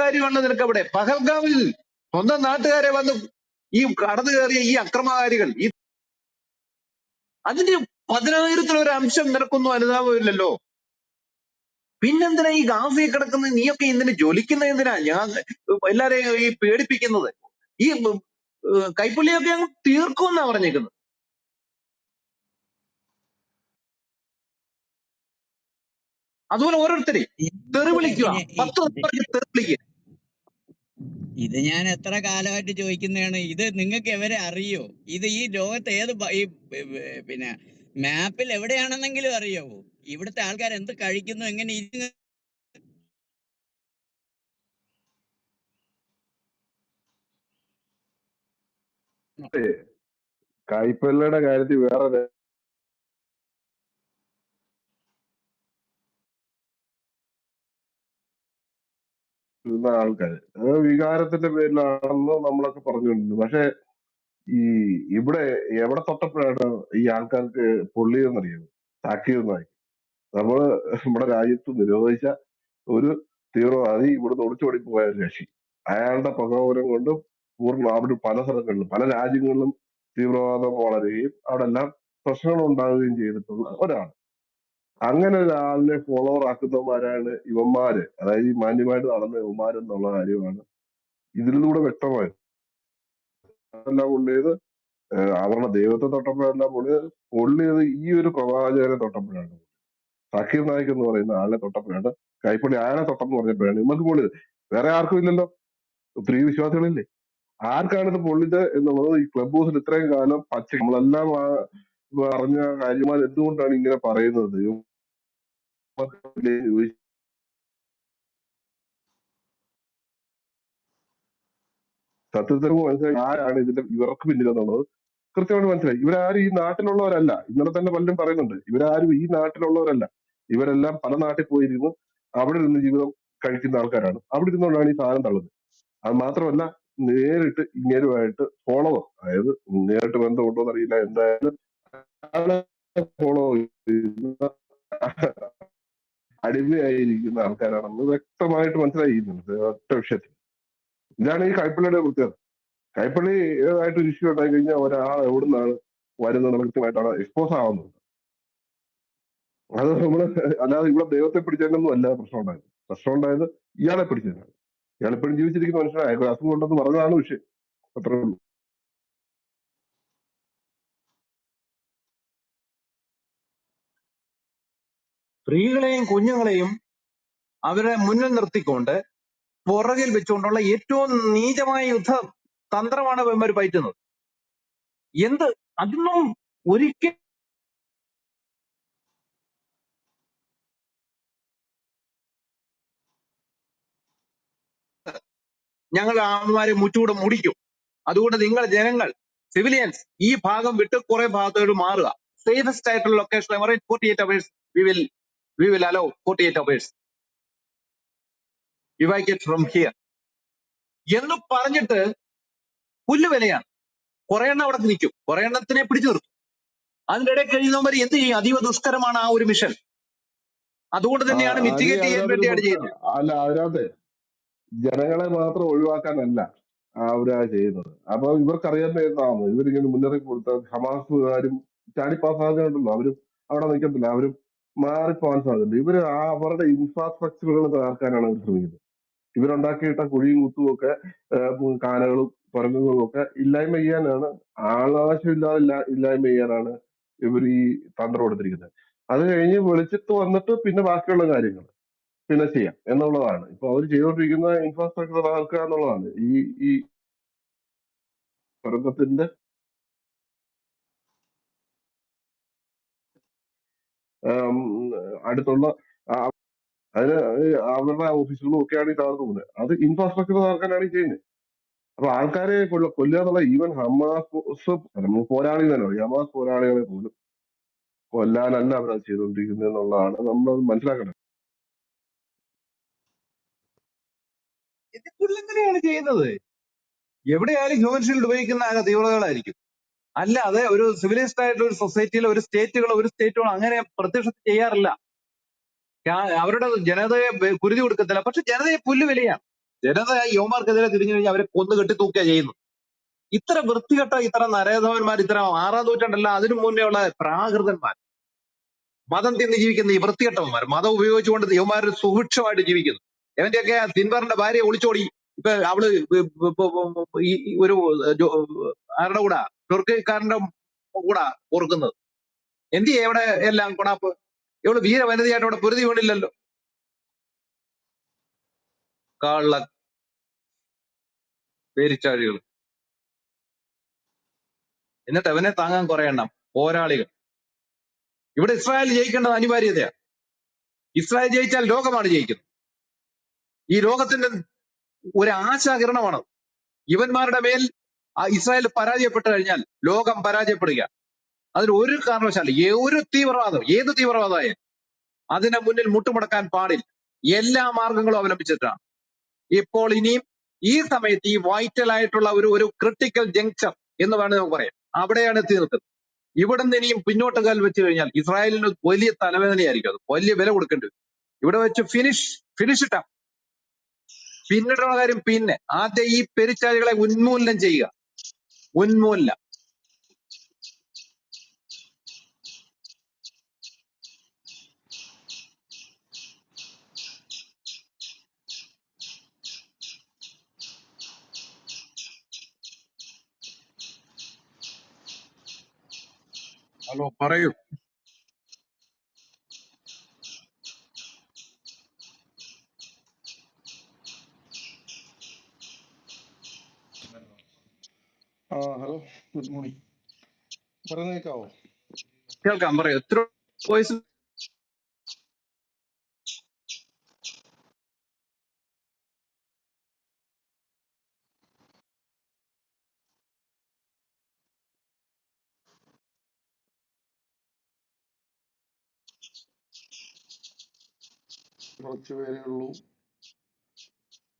കാര്യമാണ് നിനക്ക് അവിടെ? പഹൽഗാമിൽ സ്വന്തം നാട്ടുകാരെ വന്ന് ഈ കടന്നു കയറിയ ഈ അക്രമകാരികൾ ഈ അതിന്റെ പതിനായിരത്തിലൊരു അംശം നിനക്കൊന്നും അനുതാപമില്ലല്ലോ. പിന്നെന്തിനാ ഈ ഗാഫി കിടക്കുന്ന നീയൊക്കെ എന്തിനു ജ്വലിക്കുന്ന എന്തിനാ? ഞാൻ എല്ലാരെയും ഈ പേടിപ്പിക്കുന്നത്. ഈ കൈപ്പുള്ളിയൊക്കെ അങ്ങ് തീർക്കുമെന്നാ പറഞ്ഞേക്കുന്നത്. അതുപോലെ ഓരോരുത്തരെ തെറി ഇത് വിളിക്കുക പത്ത് ഇത് പേർക്ക് തെറി വിളിക്കുക ഇത് ഞാൻ എത്ര കാലമായിട്ട് ചോദിക്കുന്നതാണ്. ഇത് നിങ്ങൾക്ക് എവരെ അറിയോ? ഇത് ഈ ലോകത്ത് ഏത് ഈ പിന്നെ മാപ്പിൽ എവിടെയാണെന്നെങ്കിലും അറിയാവോ ഇവിടുത്തെ ആൾക്കാർ എന്ത് കഴിക്കുന്നു? എങ്ങനെ ഇരിക്കുന്നു? കൈപ്പല്ലയുടെ കാര്യത്തിൽ വേറെ ഇരുന്ന ആൾക്കാര്. അത് വികാരത്തിന്റെ പേരിലാണെന്ന് നമ്മളൊക്കെ പറഞ്ഞുകൊണ്ടിരുന്നു. പക്ഷേ ഈ ഇവിടെ എവിടെ തൊട്ടപ്പോഴാണ് ഈ ആൾക്കാർക്ക് പൊള്ളിയെന്നറിയുന്നത് താക്കിയതെന്നായി നമ്മൾ നമ്മുടെ രാജ്യത്ത് നിരോധിച്ച ഒരു തീവ്രവാദി ഇവിടുന്ന് ഒളിച്ചോടി പോയ ഒരു അയാളുടെ പ്രകോപനം കൊണ്ട് പൂർണ അവിടെ പല സ്ഥലങ്ങളിലും പല രാജ്യങ്ങളിലും തീവ്രവാദം വളരുകയും അവിടെല്ലാം പ്രശ്നങ്ങൾ ഉണ്ടാവുകയും ചെയ്തിട്ടുള്ള ഒരാൾ അങ്ങനെ ഒരാളിനെ ഫോളോവർ ആക്കുന്നവന്മാരാണ് ഇവന്മാര്. അതായത് ഈ മാന്യമായിട്ട് നടന്ന ഇവന്മാരെന്നുള്ള കാര്യമാണ്. ഇതിലൂടെ വ്യക്തമായത്. എല്ലാം ഉള്ളത് അവരുടെ ദൈവത്തെ തൊട്ടപ്പോഴല്ല പുള്ളിയത് പുള്ളിയത് ഈ ഒരു പ്രവാചകനെ തൊട്ടപ്പോഴാണ്. സക്കീർ നായിക് എന്ന് പറയുന്ന ആളെ തൊട്ടപ്പോഴാണ്. കൈപ്പള്ളി ആരെ തൊട്ടെന്ന് പറഞ്ഞപ്പോഴാണ് ഇമ്മക്ക് പൊള്ളിയത് വേറെ ആർക്കും ഇല്ലല്ലോ. സ്ത്രീ വിശ്വാസികളില്ലേ? ആർക്കാണ് ഇത് പൊള്ളിത് എന്നുള്ളത് ഈ ക്ലബ് ഹൗസിൽ ഇത്രയും കാലം പച്ച നമ്മളെല്ലാം ആ പറഞ്ഞ കാര്യമാർ എന്തുകൊണ്ടാണ് ഇങ്ങനെ പറയുന്നത്? ചോദിച്ചു സത്യത്തിൽ ആരാണ് ഇതിന്റെ ഇവർക്ക് പിന്നിലെന്നുള്ളത് കൃത്യമായിട്ട് മനസ്സിലായി. ഇവരാരും ഈ നാട്ടിലുള്ളവരല്ല. ഇന്നലെ തന്നെ പലരും പറയുന്നുണ്ട്. ഇവരാരും ഈ നാട്ടിലുള്ളവരല്ല. ഇവരെല്ലാം പല നാട്ടിൽ പോയിരുന്നു. അവിടെ നിന്ന് ജീവിതം കഴിക്കുന്ന ആൾക്കാരാണ്. അവിടെ ഇരുന്നുകൊണ്ടാണ് ഈ സാധനം തള്ളുന്നത്. അത് മാത്രമല്ല നേരിട്ട് ഇങ്ങേരുമായിട്ട് ഫോളോ അതായത് നേരിട്ട് ബന്ധമുണ്ടോ എന്നറിയില്ല എന്തായാലും ഫോളോ അടിമയായിരിക്കുന്ന ആൾക്കാരാണെന്ന് വ്യക്തമായിട്ട് മനസ്സിലായിരിക്കുന്നുണ്ട് ഒറ്റ വിഷയത്തിൽ. ഇതാണ് ഈ കൈപ്പള്ളിയുടെ പ്രത്യേകത കൈപ്പള്ളി ഏതായിട്ട് ഇഷ്യൂ ഉണ്ടായി കഴിഞ്ഞാൽ ഒരാൾ എവിടുന്നാണ് വരുന്നത് വ്യക്തമായിട്ടാണ് എക്സ്പോസ് ആവുന്നത്. അത് നമ്മൾ അല്ലാതെ ഇവിടെ ദൈവത്തെ പിടിച്ചതിനൊന്നും അല്ല പ്രശ്നം ഉണ്ടായത്. പ്രശ്നം ഉണ്ടായത് ഇയാളെ പിടിച്ചതിനാണ്. ഇയാളെപ്പോഴും ജീവിച്ചിരിക്കുന്ന മനുഷ്യനായ അസുഖം ഉണ്ടെന്ന് പറഞ്ഞതാണ് വിഷയം. അത്രേ ഉള്ളൂ. സ്ത്രീകളെയും കുഞ്ഞുങ്ങളെയും അവരെ മുന്നിൽ നിർത്തിക്കൊണ്ട് പുറകിൽ വെച്ചുകൊണ്ടുള്ള ഏറ്റവും നീചമായ യുദ്ധ തന്ത്രമാണ് ഇവന്മാർ പയറ്റുന്നത്. എന്ത്? അതൊന്നും ഒരിക്കൽ ഞങ്ങൾ അവന്മാരെ മുച്ചൂടെ മുടിക്കും. അതുകൊണ്ട് നിങ്ങൾ ജനങ്ങൾ സിവിലിയൻസ് ഈ ഭാഗം വിട്ട് കുറെ ഭാഗത്തോട് മാറുക. സേഫസ്റ്റ് ആയിട്ടുള്ള location forty eight hours we will will allow forty eight hours evacuate from here എന്ന് പറഞ്ഞിട്ട് പുല്ല് വിലയാണ്. കുറെ എണ്ണം അവിടെ നിൽക്കും. കുറെ എണ്ണത്തിനെ പിടിച്ചു നിർത്തും. അതിന്റെ ഇടയിൽ കഴിയുന്നവർ എന്ത് ചെയ്യും? അതീവ ദുഷ്കരമാണ് ആ ഒരു മിഷൻ അതുകൊണ്ട് തന്നെയാണ് മിറ്റിഗേറ്റ് ചെയ്യാൻ വേണ്ടിയാണ് ചെയ്യുന്നത്. അല്ല അതിനകത്ത് ജനങ്ങളെ മാത്രം ഒഴിവാക്കാനല്ല അവരാ ചെയ്യുന്നത്. അപ്പൊ ഇവർക്ക് അറിയാവുന്നതാണ് ഇവരിങ്ങനെ മുന്നറിയിപ്പ് കൊടുത്ത ഹമാസുകാരും ചാടി പാസ്സാകുന്നുണ്ടല്ലോ അവരും അവിടെ നിൽക്കത്തില്ല. അവരും മാറിപ്പോകാൻ സാധ്യതയുണ്ട് ഇവർ ആ അവരുടെ ഇൻഫ്രാസ്ട്രക്ചറുകൾ തകർക്കാനാണ് അവർ ശ്രമിക്കുന്നത് ഇവരുണ്ടാക്കിയിട്ട കുഴിയും കുത്തും ഒക്കെ കാനകളും പറമ്പുകളും ഒക്കെ ഇല്ലായ്മ ചെയ്യാനാണ് ആളാവശ്യമില്ലാതെ ഇല്ല- ഇല്ലായ്മ ചെയ്യാനാണ് ഇവർ ഈ തന്ത്രം എടുത്തിരിക്കുന്നത് അത് കഴിഞ്ഞ് വെളിച്ചത്ത് വന്നിട്ട് പിന്നെ ബാക്കിയുള്ള കാര്യങ്ങൾ പിന്നെ ചെയ്യാം എന്നുള്ളതാണ് ഇപ്പൊ അവർ ചെയ്തുകൊണ്ടിരിക്കുന്ന ഇൻഫ്രാസ്ട്രക്ചർ തകർക്കുക എന്നുള്ളതാണ് ഈ ഈ തുരങ്കത്തിന്റെ അടുത്തുള്ള അതിന് അവരുടെ ഓഫീസുകളും ഒക്കെയാണ് ഈ തകർന്നു പോകുന്നത്. അത് ഇൻഫ്രാസ്ട്രക്ചർ തകർക്കാനാണ് ഈ ചെയ്യുന്നത്. അപ്പൊ ആൾക്കാരെ കൊല്ല കൊല്ലുക എന്നുള്ള ഈവൻ ഹമാസ് പോരാളി തന്നെ ഹമാസ് പോരാളികളെ പോലും കൊല്ലാനല്ല അവരത് ചെയ്തുകൊണ്ടിരിക്കുന്നത് എന്നുള്ളതാണ് നമ്മൾ മനസ്സിലാക്കേണ്ടത്. മനസ്സിലാക്കണം പുല്ലെങ്ങനെയാണ് ചെയ്യുന്നത്. എവിടെയായാലും ഹ്യൂമൻ ഷീൽഡ് ഉപയോഗിക്കുന്ന ആകെ തീവ്രതകളായിരിക്കും. അല്ലാതെ ഒരു സിവിലൈസ്ഡ് ആയിട്ടുള്ള ഒരു സൊസൈറ്റിയിൽ ഒരു സ്റ്റേറ്റുകളോ ഒരു സ്റ്റേറ്റുകളോ അങ്ങനെ പ്രത്യക്ഷത്തിൽ ചെയ്യാറില്ല. അവരുടെ ജനതയെ കുരുതി കൊടുക്കത്തില്ല. പക്ഷെ ജനതയെ പുല്ല് വിലയാണ് ജനത യുവമാർക്കെതിരെ തിരിഞ്ഞു കഴിഞ്ഞാൽ അവരെ കൊന്നു കെട്ടി കെട്ടിത്തൂക്കുക ചെയ്യുന്നു ഇത്ര വൃത്തികെട്ട ഇത്ര നരേധവന്മാർ ഇത്ര ആറാം നൂറ്റാണ്ടല്ല അതിനു മുന്നേ ഉള്ള പ്രാകൃതന്മാർ മതം തിന്ന് ജീവിക്കുന്ന ഈ വൃത്തികെട്ടവന്മാർ മതം ഉപയോഗിച്ചുകൊണ്ട് യുവമാർ സുഭിക്ഷമായിട്ട് ജീവിക്കുന്നു. എവന്റെയൊക്കെ സിൻവറിന്റെ ഭാര്യ ഒളിച്ചോടി ഇപ്പൊ അവൾ ഇ- ഒരു ആരുടെ കൂടാ? തുർക്കിക്കാരന്റെ കൂടാ ഓർക്കുന്നത് എന്ത് ചെയ്യും എവിടെ എല്ലാം കൊണാപ്പ്? ഇവൾ വീരവനിതയായിട്ട് അവിടെ പൊരുതി വീണില്ലല്ലോ കള്ള പേരിച്ചാഴികൾ എന്നിട്ട് അവനെ താങ്ങാൻ കുറെ എണ്ണം. പോരാളികൾ. ഇവിടെ ഇസ്രായേൽ ജയിക്കേണ്ടത് അനിവാര്യതയാണ് ഇസ്രായേൽ ജയിച്ചാൽ ലോകമാണ് ജയിക്കുന്നത്. ഈ ലോകത്തിന്റെ ഒരു ആശാകിരണമാണ് ഇവന്മാരുടെ മേൽ ആ ഇസ്രായേൽ പരാജയപ്പെട്ടു കഴിഞ്ഞാൽ ലോകം പരാജയപ്പെടുക അതിന് ഒരു കാരണവശാലും ഒരു തീവ്രവാദം ഏത് തീവ്രവാദമായാലും അതിനെ മുന്നിൽ മുട്ടുമുടക്കാൻ പാടില്ല. എല്ലാ മാർഗങ്ങളും അവലംബിച്ചിട്ടാണ്. ഇപ്പോൾ ഇനിയും ഈ സമയത്ത് ഈ വൈറ്റൽ ആയിട്ടുള്ള ഒരു ഒരു ക്രിട്ടിക്കൽ ജംഗ്ഷൻ എന്ന് വേണമെങ്കിൽ നമുക്ക് പറയാം. അവിടെയാണ് എത്തി നിൽക്കുന്നത്. ഇവിടുന്ന് ഇനിയും പിന്നോട്ട് കാൽ വെച്ച് കഴിഞ്ഞാൽ ഇസ്രായേലിന് വലിയ തലവേദനയായിരിക്കും അത്. വലിയ വില കൊടുക്കേണ്ടി വരും. ഇവിടെ വെച്ച് ഫിനിഷ് ഫിനിഷ് ഇട്ടാ. പിന്നിടുന്ന കാര്യം പിന്നെ ആദ്യം ഈ പെരിച്ചാഴികളെ ഉന്മൂലനം ചെയ്യുക. ഉന്മൂലനം ഹലോ പറയൂ ആ ഹലോ ഗുഡ് മോർണിംഗ് പറയുന്നത് കേൾക്കാവോ കേൾക്കാം പറയൂ എത്ര വോയിസ് കുറച്ച് പേരേ ഉള്ളൂ.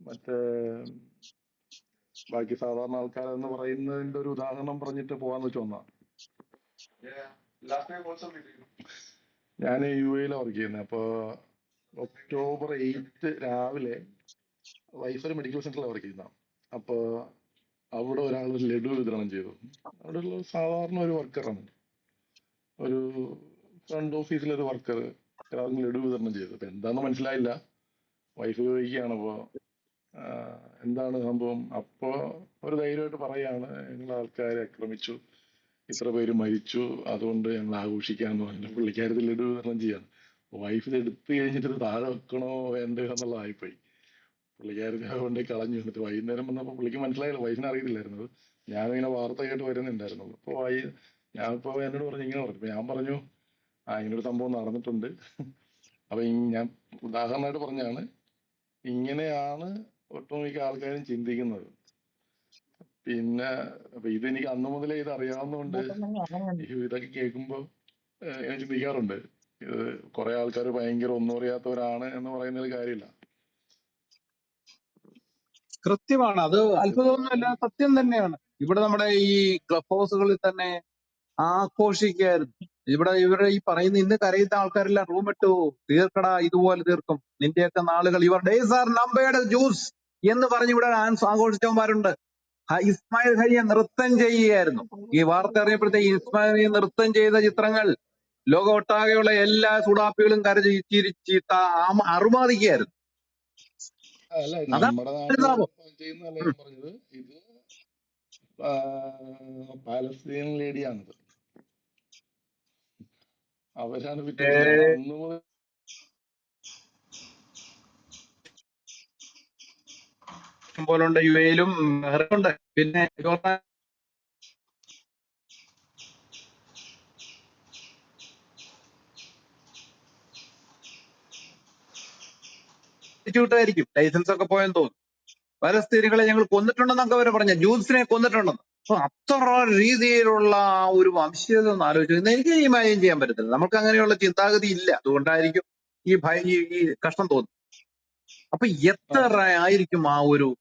മറ്റേ ബാക്കി സാധാരണ ആൾക്കാരെന്ന് പറയുന്നതിന്റെ ഒരു ഉദാഹരണം പറഞ്ഞിട്ട് പോവാന്ന് വെച്ച് വന്നാ ഞാൻ യു എയിലാണ് വർക്ക് ചെയ്യുന്നത് അപ്പൊ ഒക്ടോബർ എയ്റ്റ് രാവിലെ വൈഫ് ഒരു മെഡിക്കൽ സെന്ററിലാണ് വർക്ക് ചെയ്യുന്നത്. അപ്പൊ അവിടെ ഒരാൾ ഒരു ലഡു വിതരണം ചെയ്തു. അവിടെ ഉള്ള സാധാരണ ഒരു വർക്കറാണ് ഒരു ഫ്രണ്ട് ഓഫീസിലെ ഒരു വർക്കർ ഒരാൾക്ക് ലഡു വിതരണം ചെയ്തു. അപ്പൊ എന്താന്ന് മനസ്സിലായില്ല. വൈഫ് ചോദിക്കുകയാണ് അപ്പോ ആഹ് എന്താണ് സംഭവം? അപ്പോ ഒരു ധൈര്യമായിട്ട് പറയാണ് ഞങ്ങൾ ആൾക്കാരെ ആക്രമിച്ചു ഇത്ര പേര് മരിച്ചു അതുകൊണ്ട് ഞങ്ങൾ ആഘോഷിക്കാന്ന് പറഞ്ഞു പുള്ളിക്കാരത്തിൽ ലഡു വിതരണം ചെയ്യാണ്. വൈഫ് ഇത് എടുത്ത് കഴിഞ്ഞിട്ട് ഇത് താഴെ വെക്കണോ വേണ്ടയോ എന്നുള്ളതായിപ്പോയി പുള്ളിക്കാരത്തി അതുകൊണ്ട് കളഞ്ഞു. എന്നിട്ട് വൈകുന്നേരം വന്നപ്പോൾ പുള്ളിക്ക് മനസ്സിലായില്ല വൈഫിനെ അറിയത്തില്ലായിരുന്നത്. ഞാനിങ്ങനെ വാർത്ത കേട്ട് വരുന്നുണ്ടായിരുന്നു. അപ്പൊ വൈ ഞാൻ ഇപ്പോൾ എന്നോട് പറഞ്ഞു ഇങ്ങനെ പറഞ്ഞു. ഞാൻ പറഞ്ഞു ആ ഇങ്ങനൊരു സംഭവം നടന്നിട്ടുണ്ട്. അപ്പൊ ഞാൻ ഉദാഹരണമായിട്ട് പറഞ്ഞാണ് ഇങ്ങനെയാണ് ഒട്ടുമിക്ക ആൾക്കാരും ചിന്തിക്കുന്നത്. പിന്നെ അപ്പൊ ഇതെനിക്ക് അന്ന് മുതലേ ഇത് അറിയാവുന്നതുകൊണ്ട് ഇതൊക്കെ കേൾക്കുമ്പോ ഞാൻ ചിന്തിക്കാറുണ്ട്. ഇത് കുറെ ആൾക്കാർ ഭയങ്കര ഒന്നും അറിയാത്തവരാണ് എന്ന് പറയുന്നതിൽ കാര്യമില്ല കൃത്യമാണ്. അത് അത്ഭുതമൊന്നുമല്ല സത്യം തന്നെയാണ്. ഇവിടെ നമ്മുടെ ഈ ക്ലബ് ഹൗസുകളിൽ തന്നെ ആഘോഷിക്കായിരുന്നു. ഇവിടെ ഇവരുടെ ഈ പറയുന്ന ഇന്ന് കരയുന്ന ആൾക്കാരെല്ലാം റൂം ഇട്ടു തീർക്കടാ ഇതുപോലെ തീർക്കും. നിന്റെയൊക്കെ നാളുകൾ ഇവർ ഡേയ്സ് ആർ നമ്പേർഡ് ജ്യൂസ്. എന്ന് പറഞ്ഞ് ഇവിടെ ആൻസ് ആഘോഷിച്ചവന്മാരുണ്ട് ഇസ്മായിൽ ഹനിയെ നൃത്തം ചെയ്യുകയായിരുന്നു. ഈ വാർത്ത അറിയപ്പെടുത്തി ഇസ്മായിൽ ഹനിയെ നൃത്തം ചെയ്ത ചിത്രങ്ങൾ ലോകമൊട്ടാകെയുള്ള എല്ലാ സുഡാപ്പികളും കരച്ച് ചിരിച്ച് അറുമാദിക്കുകയായിരുന്നു ഇത് പാലസ്തീൻ ലേഡിയാണിത്. അവരാണ് ഏ, പിറ്റേ ദിവസം അന്ന് മുതൽ പോലുണ്ട് യു എയിലും ഉണ്ട്. പിന്നെ ായിരിക്കും ലൈസൻസ് ഒക്കെ പോയെന്ന് തോന്നുന്നു. പല സ്ഥിതികളെ ഞങ്ങൾ കൊന്നിട്ടുണ്ടെന്നൊക്കെ അവരെ പറഞ്ഞ. ജൂസിനെ കൊന്നിട്ടുണ്ടെന്ന്. അപ്പൊ അത്ര രീതിയിലുള്ള ഒരു വംശീയത ഒന്ന് ആലോചിച്ചു എനിക്ക് മായം ചെയ്യാൻ പറ്റത്തില്ല. നമുക്ക് അങ്ങനെയുള്ള ചിന്താഗതി ഇല്ല. അതുകൊണ്ടായിരിക്കും ഈ ഭയ ഈ ഈ കഷ്ടം തോന്നുന്നത്. അപ്പൊ എത്ര ആയിരിക്കും ആ ഒരു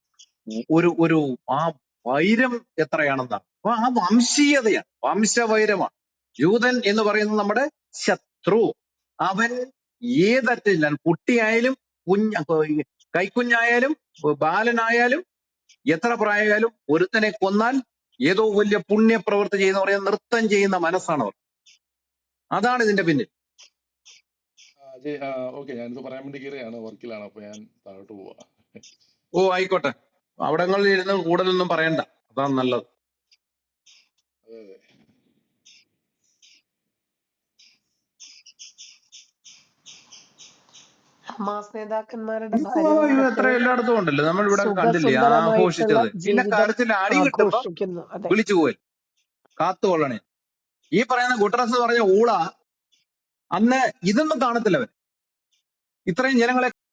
ഒരു ഒരു ആ വൈരം എത്രയാണെന്നാണ്. അപ്പൊ ആ വംശീയതയാണ്. വംശവൈരമാണ്. ജൂതൻ എന്ന് പറയുന്നത് നമ്മുടെ ശത്രു. അവൻ ഏതറ്റില്ല കുട്ടിയായാലും കുഞ്ഞ കൈക്കുഞ്ഞായാലും ബാലനായാലും എത്ര പ്രായമായാലും ഒരുത്തനെ കൊന്നാൽ ഏതോ വലിയ പുണ്യപ്രവൃത്തി ചെയ്യുന്ന പറയാൻ നൃത്തം ചെയ്യുന്ന മനസ്സാണ് അവർ അതാണ് ഇതിന്റെ പിന്നിൽ. അജയ് ഓക്കെ. ഞാനിത് പറയാൻ വേണ്ടി കയറിയാണ്. വർക്കിലാണ്. അപ്പൊ ഞാൻ താഴോട്ട് പോവാ. ഓ ആയിക്കോട്ടെ. അവിടങ്ങളിൽ ഇരുന്ന് കൂടുതലൊന്നും പറയണ്ട. അതാണ് നല്ലത്. ഹമാസ് നേതാക്കന്മാരുടെ എത്ര എല്ലായിടത്തും ഉണ്ടല്ലോ? നമ്മൾ ഇവിടെ കണ്ടില്ലേ ആഘോഷിച്ചത്. പിന്നെ കരച്ചിൽ അടി കിട്ടുമ്പോ വിളിച്ചു പോയി. കാത്തുകൊള്ളണേ ഈ പറയുന്ന ഗുട്ടറസ് പറഞ്ഞ ഊള അന്ന് ഇതൊന്നും കാണത്തില്ല അവൻ. ഇത്രയും ജനങ്ങളെ